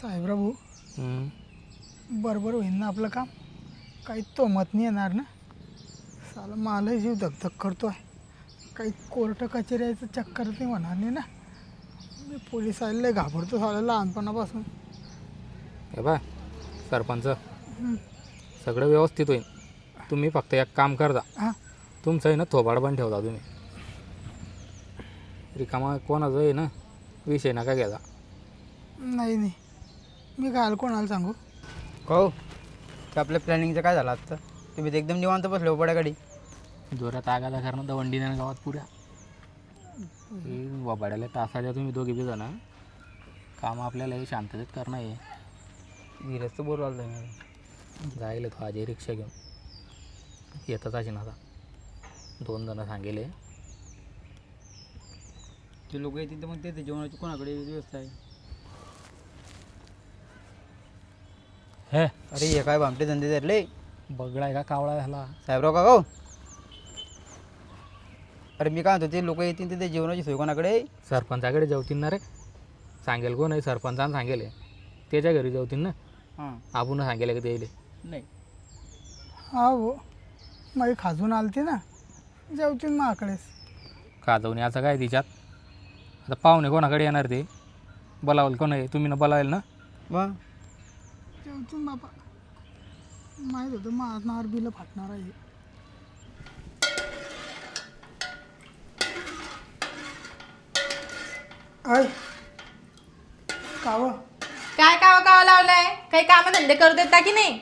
साहेबराव भाऊ हम्म. बरोबर होईन ना आपलं काम? काही तो मत नाही येणार ना? साला मलाही जीव धकधक करतो आहे काही कोर्ट कचेऱ्याचं चक्कर नाही होणार नाही ना? मी पोलीस आलेले घाबरतो साला लहानपणापासून. हे बा सरपंच. सगळं व्यवस्थित होईल तुम्ही फक्त एक काम करता हां. तुमचं आहे ना थोबाड पण ठेवता तुम्ही. रिकामा कोणाचं आहे ना विषय नका घ्यायचा नाही नाही. मी काय कोणाला सांगू? हो ते आपल्या प्लॅनिंगचं काय झालं आत्ता? तुम्ही तर एकदम निवांत बसले हो गाडी जोरात आगादा करणं दवंडी देणं गावात पुऱ्या. वबाड्याला तासाच्या तुम्ही दोघे बी जण. काम आपल्याला हे शांततेत करणं आहे. धीरज तर बोलू आलं जाईल तो आजी रिक्षा घेऊन. येतच असेल आता. दोन जणं सांगेले. जे लोक येतील तर मग ते जेवणाची कोणाकडे व्यवस्था आहे? हे? अरे हे काय भामटे धंदे धरले? बगळा का? कावळा झाला साहेबराव का हो. अरे मी काय म्हणतो ते लोक येतील तिथे जेवणाची सोय कोणाकडे? आहे? सरपंचाकडे जेवतील ना रे. सांगेल कोण आहे? सरपंचानं सांगेल. त्याच्या घरी जेवतील ना. हां. आपण सांगेल का त्याला? नाही. हा हो. माझी खाजून आलती ना. जेवतील माकडेच खाजवणे असं काय तिच्यात? आता पाहुणे कोणाकडे येणार ते? बोलावल कोण आहे? तुम्ही ना बोलावेल ना. मग? जेवतील बाबा माहीत होतं मारणार बिलं फाटणार आहे ऐ काव. काय कावा कावा लावलाय? काही काम धंदे करू देता की नाही?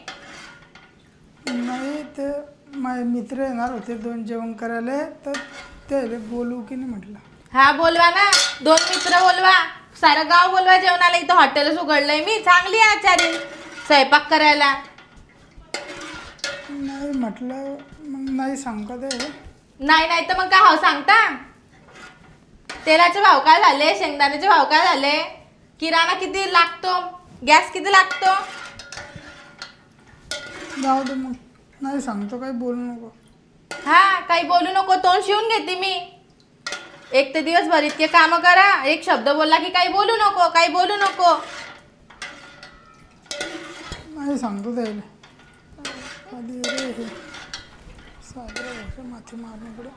नाही ते माझे मित्र येणार होते दोन जेवण करायला तर ते बोलू की नाही म्हटलं. हा बोलवा ना. दोन मित्र बोलवा. सारं गाव बोलवा जेवणाला इथं हॉटेलच उघडलंय मी. चांगली आचारी. स्वयंपाक करायला? नाही म्हटलं मग नाही सांगता नाही नाही तर मग काय हो सांगता? तेलाचे भाव काय झाले? शेंगदाण्याचे भाव काय झाले? किराणा किती लागतो? गॅस किती लागतो? जाऊ दे मग. नाही सांगतो काही बोलू नको. हा काही बोलू नको. तोंड शिवून घेते मी. एक ते दिवसभर इतके काम करा. एक शब्द बोलला की काही बोलू नको काही बोलू नको. नाही सांगतो त्याला. आधी रे हे. साजरं वर्ष माथी मारण्याकडे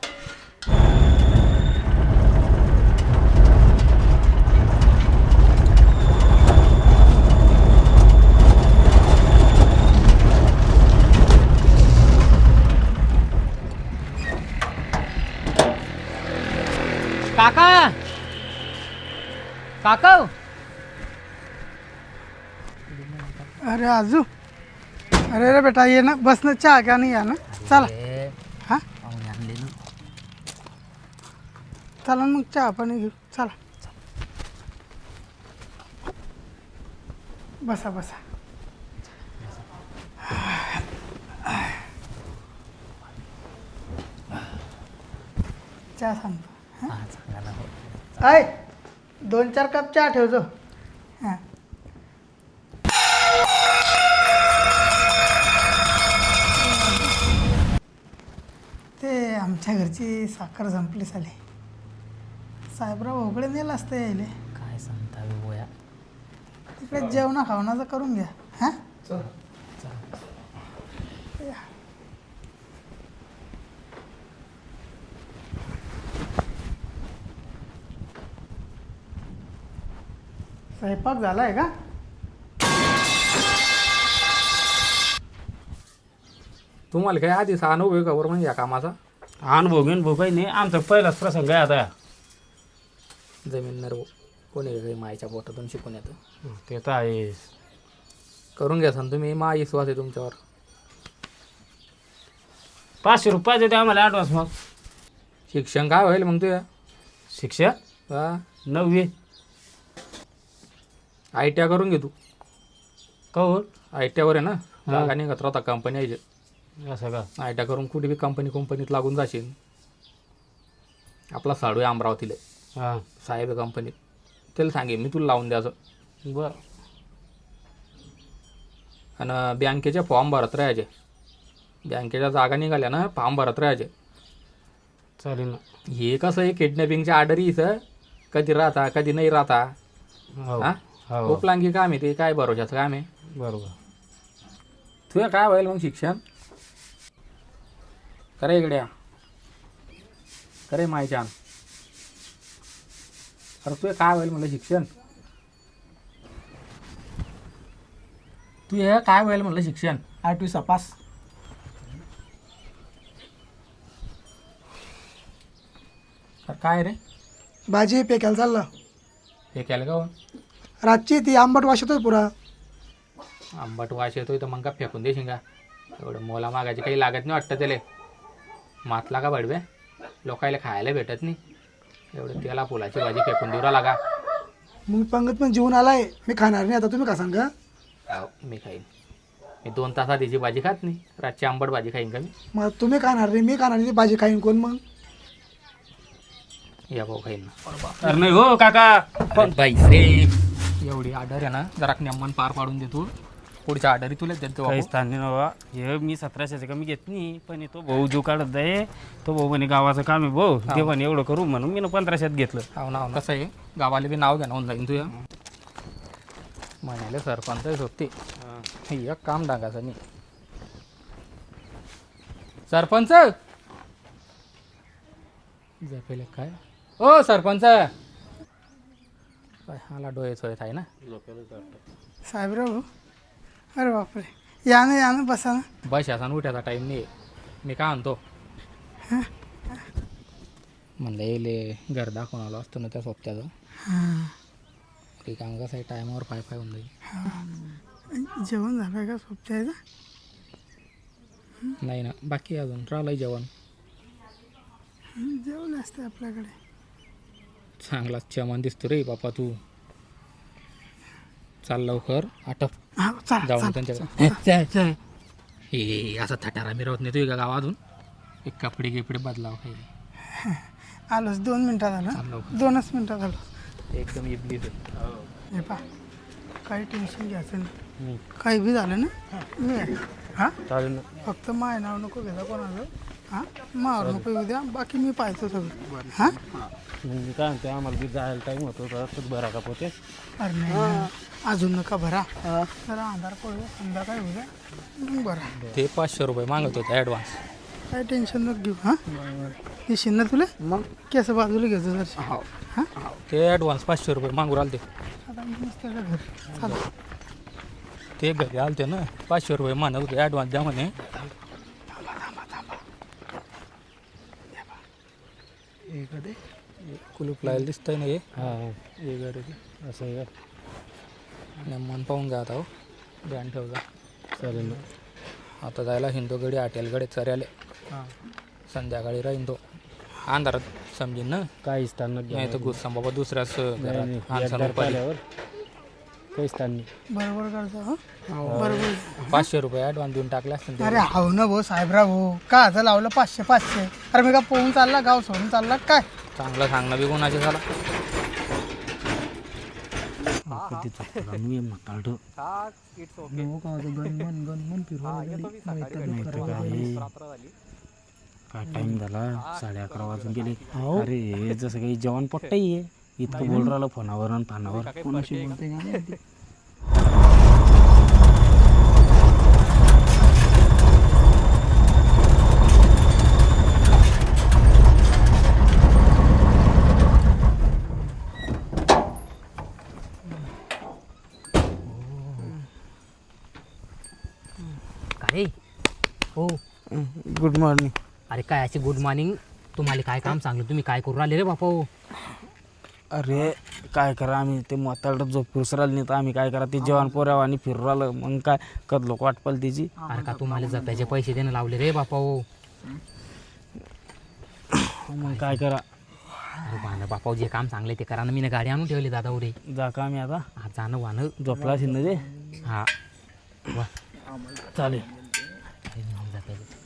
काका? काका? अरे आजू. अरे रे बेटा ये ना बस ना चहा घ्या नाही या ना. चला. हा? चला मग चहा पाणी घेऊ. चला. बसा बसा. चहा सांगतो. ऐ दोन चार कप चहा ठेवतो हां. आमच्या घरची साखर संपली साली. साहेबराव उघडे नेलं असतं यायले. काय सांगता बोया तिकडे जेवणा खावणाचं करून घ्या. हां? स्वयंपाक झाला आहे का? तुम्हाला काय आधीच अनुभव आहे का बरं म्हणजे या कामाचा? अनुभव भाऊ काही नाही आमचा पहिलाच प्रसंग आहे आता. जमीनदार कोणी काही मायच्या पोटातून शिकून येतं. ते तर आहे करून घ्या सण तुम्ही मा विश्वास आहे तुमच्यावर. पाचशे रुपये देते आम्हाला ॲडव्हान्स मग. शिक्षण काय होईल मग तुझ्या शिक्षक हा. नववी. आय टी आय करून घे तू. कहून आय टी आयवर आहे ना जागा निघत राहता कंपनी यायचे. असं का? आय टी आय करून कुठे बी कंपनी कंपनीत लागून जाशील. आपला साडू आहे अमरावतीला. हां. साहेब कंपनीत त्याला सांगे मी तुला लावून द्यायचं. बरं. आणि बँकेचे फॉर्म भरत राहायचे. बँकेच्या जागा निघाल्या ना फॉर्म भरत राहायचे. चालेल ना. हे कसं आहे किडनॅपिंगच्या ऑर्डर इथं. कधी राहता कधी नाही राहता. हा. हो? उपलांगी काम आहे ते काय भरोशाचं काम आहे? बरोबर. तुझं काय होईल मग शिक्षण? करे इकड्या करे मायच्यान अरे तुझं काय होईल म्हणलं शिक्षण? तू हे काय होईल म्हणलं शिक्षण? आठवीचा पास अरे काय रे? भाजी पेकायला चाललं. हे केलं का हो? रातची ती आंबट वाश येतोय पुरा. आंबट वास येतोय तर मग का फेकून देशील का? एवढं मोला मागायची काही लागत नाही वाटतं त्याला. मातला का बडवे लोकायला खायला भेटत नाही. एवढं त्याला फुलाची भाजी फेकून देऊ लागा मग पंगत पण जेवून आलाय. मी खाणार नाही आता. तुम्ही का सांगा? हाव, मी खाईन. मी दोन तासात तिची भाजी खात नाही. रातची आंबट भाजी खाईन का मी? मग तुम्ही खाणार नाही. मी खाणार नाही. ती भाजी खाईन कोण मग? या भाऊ खाईन ना. अरे नाही हो काका. अरे बाई रे. एवढी ऑर्डर आहे ना जरा नेमन पार पाडून देतो पुढच्या ऑर्डरी तुला देतो काही बापू. स्थान नाही ना बाबा. हे मी सतराशेचं कमी घेत नाही पण हे तो भाऊ जो काढत आहे. तो भाऊ म्हणे गावाचं काम आहे भाऊ. ते म्हणे एवढं करू. म्हणून मी ना पंधराशेत घेतलं. हाव ना ना. कसं आहे? गावाला बी नाव घेणं होऊन जाईन तुझ्या. म्हणाले सरपंच होते एक काम डागाचं नाही. सरपंच! पहिले काय? ओ सरपंच! काय हाला डोळे सोयत आहे ना. साहेबराव अरे बापरे. या ना या ना बसा ना बस याचा उठायचा टाईम नाही मी काय म्हणतो? म्हणलं येले घर दाखवून आलो असतो ना त्या सोबत्याचं. हां. ते काम कसं आहे? टायमावर पाय पाय होऊन जाईल. जेवण झालं का सोबत्याचं? नाही ना बाकी अजून. राहिलंय जेवण. जेवण असते आपल्याकडे. चांगलाच चमान दिसतो रे बापा तू. चाल लवकर आटप. हा चाल जाऊन चाल. त्यांच्याकडे. हे असा थटारा मिरवत नाही तू का गावातून. एक कपडे गिपडे बदलाव काही. आलोच दोन मिनटात आलं दोनच मिनटात आलो एकदम इबलीच हे. पा काही टेन्शन घ्यायचं नाही. काही बी झालं ना मी. हा? चालेल ना. फक्त माय नाव नको घेता कोणाचं हा? मावर नको येऊ द्या. बाकी मी पाहतो सगळं. हा? मग मी काय म्हणते आम्हाला बी जायला टाईम होतो तर बरा का पोते? अरे नाही ना. अजून नका भरा. जरा अंधार पडू संध्याकाळी होऊ द्या. मग भरा. ते पाचशे रुपये मागत होते ॲडव्हान्स काही टेन्शन नको घेऊ हा? येशील ना तुला? मग? केस बाजूला घ्यायचं जर. हा. ते ॲडव्हान्स पाचशे रुपये मागू राहिले ते आता मी मस्त घर. ते घरी आलते ना पाचशे रुपये मानत होते ॲडव्हान्स द्या म्हणे. कुलूप लायला दिसतंय ना हे? हा हे. घरी असं आहे का? मन पाहून घ्या आता हो. ध्यान ठेवजा. चालेल ना. आता जायला हिंदूगडी हॉटेलकडे चर्याले संध्याकाळी राहीन तो अंधारात समजेन ना? काही स्थान नाही तर घुससा बाबा दुसऱ्याच घरात. आल्यावर काही स्थान नाही बरोबर करता हा? बरोबर. पाचशे रुपये ॲडव्हान्स देऊन टाकले असतील ते. अरे हाव ना भाऊ साहेबराव भाऊ. का आता लावलं पाचशे पाचशे? अरे मी का पोहून चालला गाव सोडून चालला काय? चांगलं सांगणं बी कोणाचे झाला. तर काय? काय टाइम झाला? साडे अकरा वाजून गेले. अरे हे जसं काही जेवण पट्टाही आहे. इतकं बोल राहिलं फोनावर आणि पानावर. कोणाशी बोलते काय हो. Good morning. अरे काय असे गुड मॉर्निंग? तुम्हाला काय काम सांगलं? तुम्ही काय करू राहिले रे बापा हो? अरे काय करा आम्ही? ते म्हातारडं जो फिरसराल नाही तर आम्ही काय करा? ते जेवण पोऱ्यावर आणि फिरू राहिलं. मग काय? कद लोक वाटपाल त्याची अरे का तुम्हाला जप्याचे पैसे देणं लावले रे बापा हो? मग काय करा? अरे वाहनं जे काम सांगले ते करा ना. मी गाडी आणून ठेवली दादा उरे. जा का आम्ही आता? हा जाणं वाहनं झोपला असेल ना ते? हा. वा. चालेल. अरे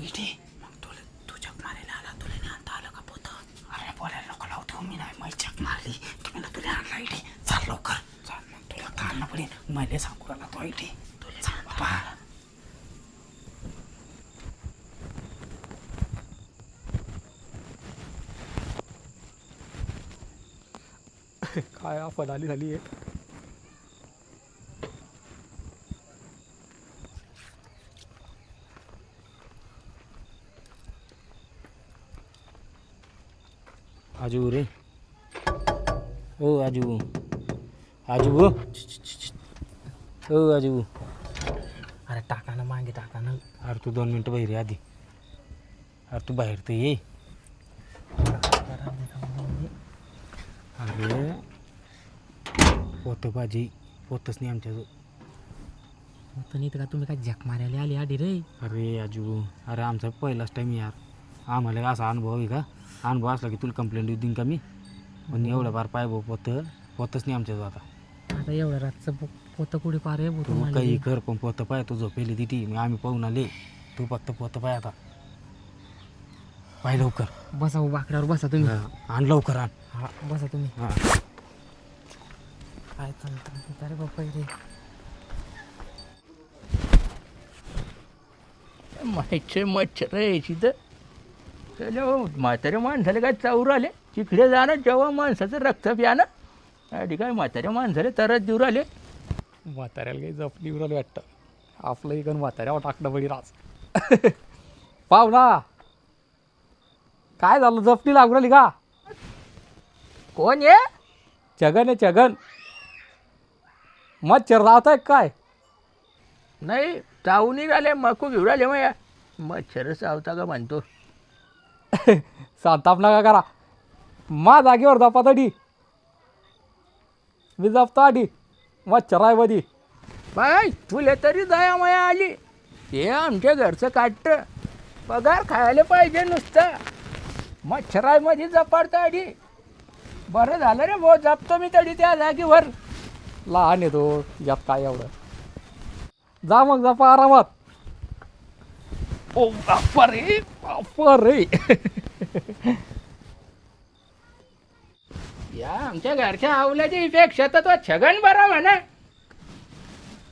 किती मग तुला तू चक मारायला आला तुला नाही आणता आलं का पोत अरे बोलायला नको लावू ठेवू मी नाही मला चक मारली तुम्ही तुला आणला इथे चाल लवकर चाल मग तुला का आणलं मैले मला सांगू आला तो इथे तुला सांग बाबा काय आफत आली झाली आहे आजू रे। ओ आजू। आजू ओ। आजू। अरे टाका ना मागे टाका ना. अरे तू दोन मिनटं बाहेर आधी. अरे तू बाहेर तर ये. अरे पोतं भाजी पोतच नाही आमच्याजवळ पण इथं का तुम्ही काय झक मारायला आली आधी रे? अरे आजू. अरे आमचा पहिलाच टाईम यार. आम्हाला असा अनुभव आहे का? अनुभव असला की तुला कंप्लेंट देईन का मी? पण एवढं बार पाय भाऊ पोतं पोतच नाही आमच्याजवळ आता. आता एवढं रातचं पो- पोतं कुठे पार आहे तू काही कर पण पोतं पाय तू झोपेली तिथे मी आम्ही पाहून आले. तू फक्त पोतं पाय आता. पाय लवकर. बसा भाऊ बाकड्यावर बसा तुम्ही. हा, आण लवकर आण. हा बसा तुम्ही. हा. काय चालतं अरे बाप्पा रे माहिती मच्छर यायची तर त्याला म्हाताऱ्या माणसाला काय चावू आले? तिकडे जाणं जेव्हा माणसाचं रक्त प्यानं आणि काय म्हाताऱ्या माणसाला तरच देऊ राहिले म्हाताऱ्याला काही जपली उराली वाटतं. आपलं इकडं म्हाताऱ्यावर टाकणं पडी राज. पाव ना काय झालं? जपली लागू राहिली का? कोण ये छगन आहे छगन. मच्छर लावताय काय? नाही चावू नाही राहिले मकू घेऊ राहिले मग मच्छर चावता का म्हणतो? संताप नका करा. मा जागेवर जपा तडी. मी जपतो आधी. मच्छर आहे मधी बाय तुले तरी दया माया आली. हे आमच्या घरचं काटतं पगार खायला पाहिजे नुसतं. मच्छरामध्ये जपाडतं आधी. बरं झालं रे भाऊ जपतो मी तडी त्या जागेवर. लहान येतो यात काय एवढं. जा मग जपा आरामात. ओ बाप्पा रे बाप्पा रे या आमच्या घरच्या आवल्याच्या पेक्षा तर तो छगन बरा म्हणा.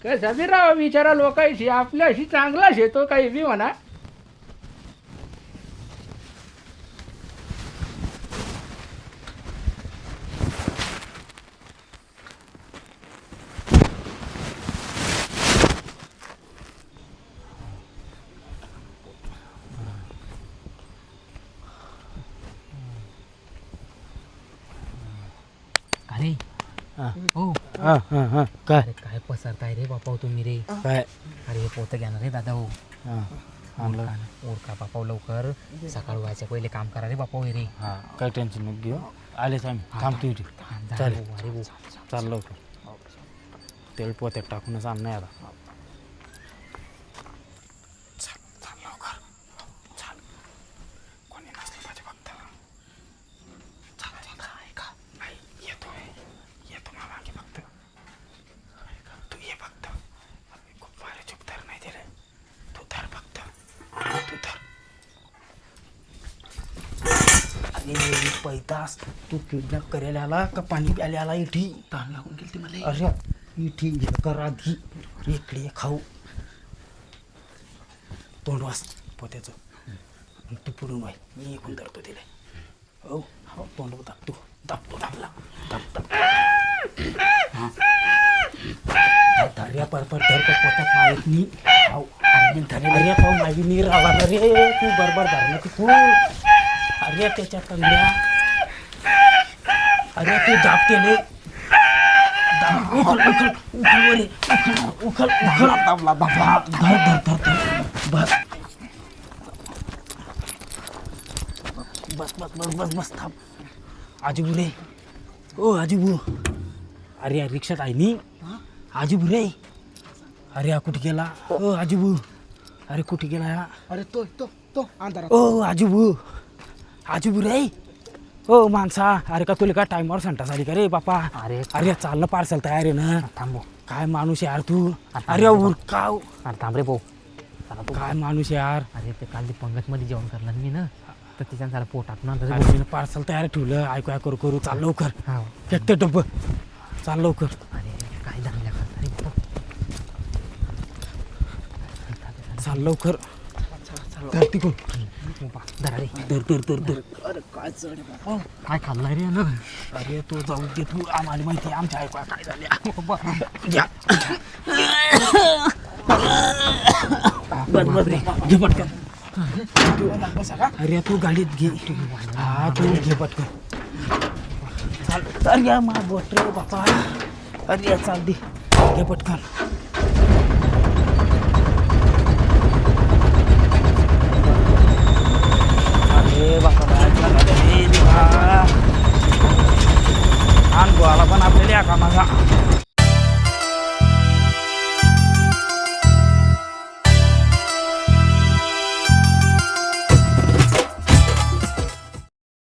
कसं बी राव विचारा लोकांशी आपल्याशी चांगलाच येतो काही बी म्हणा. अरे. हा. हो हा हा हा. काय? अरे काय पसरताय रे बापा हो तुम्ही रे. काय? अरे हे पोतं घ्या ना रे दादा हो. हा आणलं. ओळखा ओळखा बापा हो लवकर. सकाळ व्हायच्या पहिले काम करा रे बापा हो हे रे. हा काय टेन्शन नको घेऊ. आलेच आम्ही थांबतो इथे. हा, चालेल. भाऊ, अरे भाऊ. चाल लवकर. तेल पोत्यात टाकूनच आण नाही आता चाल चाल लवकर चाल कोणी नसलं पाहिजे फक्त चाल चाल ऐका नाही येतो येतो मला मागे फक्त ऐका, तू ये फक्त मी खूप भारी चुप धर नाही दिले तू धर फक्त तू धर अरे पैतास. तू किडनॅप करायला आला का पाणी प्यायला आला इठी? ताण लागून गेली ती मला. अरे इठी कर आधी. इकडे खाऊ. तोंड वास पोत्याचं. आणि तू पुढून वाय मी एकूण धरतो तिला. हो हो तोंड दाबतो. दाबतो दाबला. दाब दाब. धर्या परपर धर का पोत्यात माहीत मी हाव अरे धरे अरे तो माझी आला ना रे तू बरोबर धरलं की तू अरे त्याच्या कंगड्या अरे तू दाबते रे दाब उखल उखल उखल वर ये. उखल उखल उखल. दाबला दाबला धर धर धर धर. बस. बस बस बस बस बस थांब. आजूबू रे. ओ आजूबू. अरे या रिक्षात आहे नी. आजूबू रे. अरे हा कुठे गेला? ओ आजूबू. अरे कुठे गेला हा अरे तो तो तो अंधारात. ओ आजूबू. आजूबू रे. हो माणसा. अरे का तुला काय टाइमवर संटा झाली का रे बापा? अरे अरे चाललं पार्सल तयार आहे ना. थांबो काय माणूस यार तू? अरे उरकाव अरे थांब रे भाऊ. चला काय माणूस यार? अरे ते काल पंगत मध्ये जेवण करणार मी ना तर तिच्या झालं पोटात ना पार्सल तयार ठेवलं. ऐकू ऐकू करू करू चाल लवकर. फेकते डब्ब. चाल लवकर. अरे काय झालं चाल लवकर. धरती कोण धरा रे धर धर धर धर. अरे काय चढ आहे बाबा काय खाल्लाय रे यानं? अरे तू जाऊ दे तू. आम्हाला माहिती आहे आमच्या ऐकवा काय झाले? घे पटकन? अरे तू गाडीत घे. हा तू घे पटकन. घ्या मा बोट रे बापा. अरे चाल दे. घे पटकन. अरे बापा काय झालं रे पण आपल्याला या कामाचा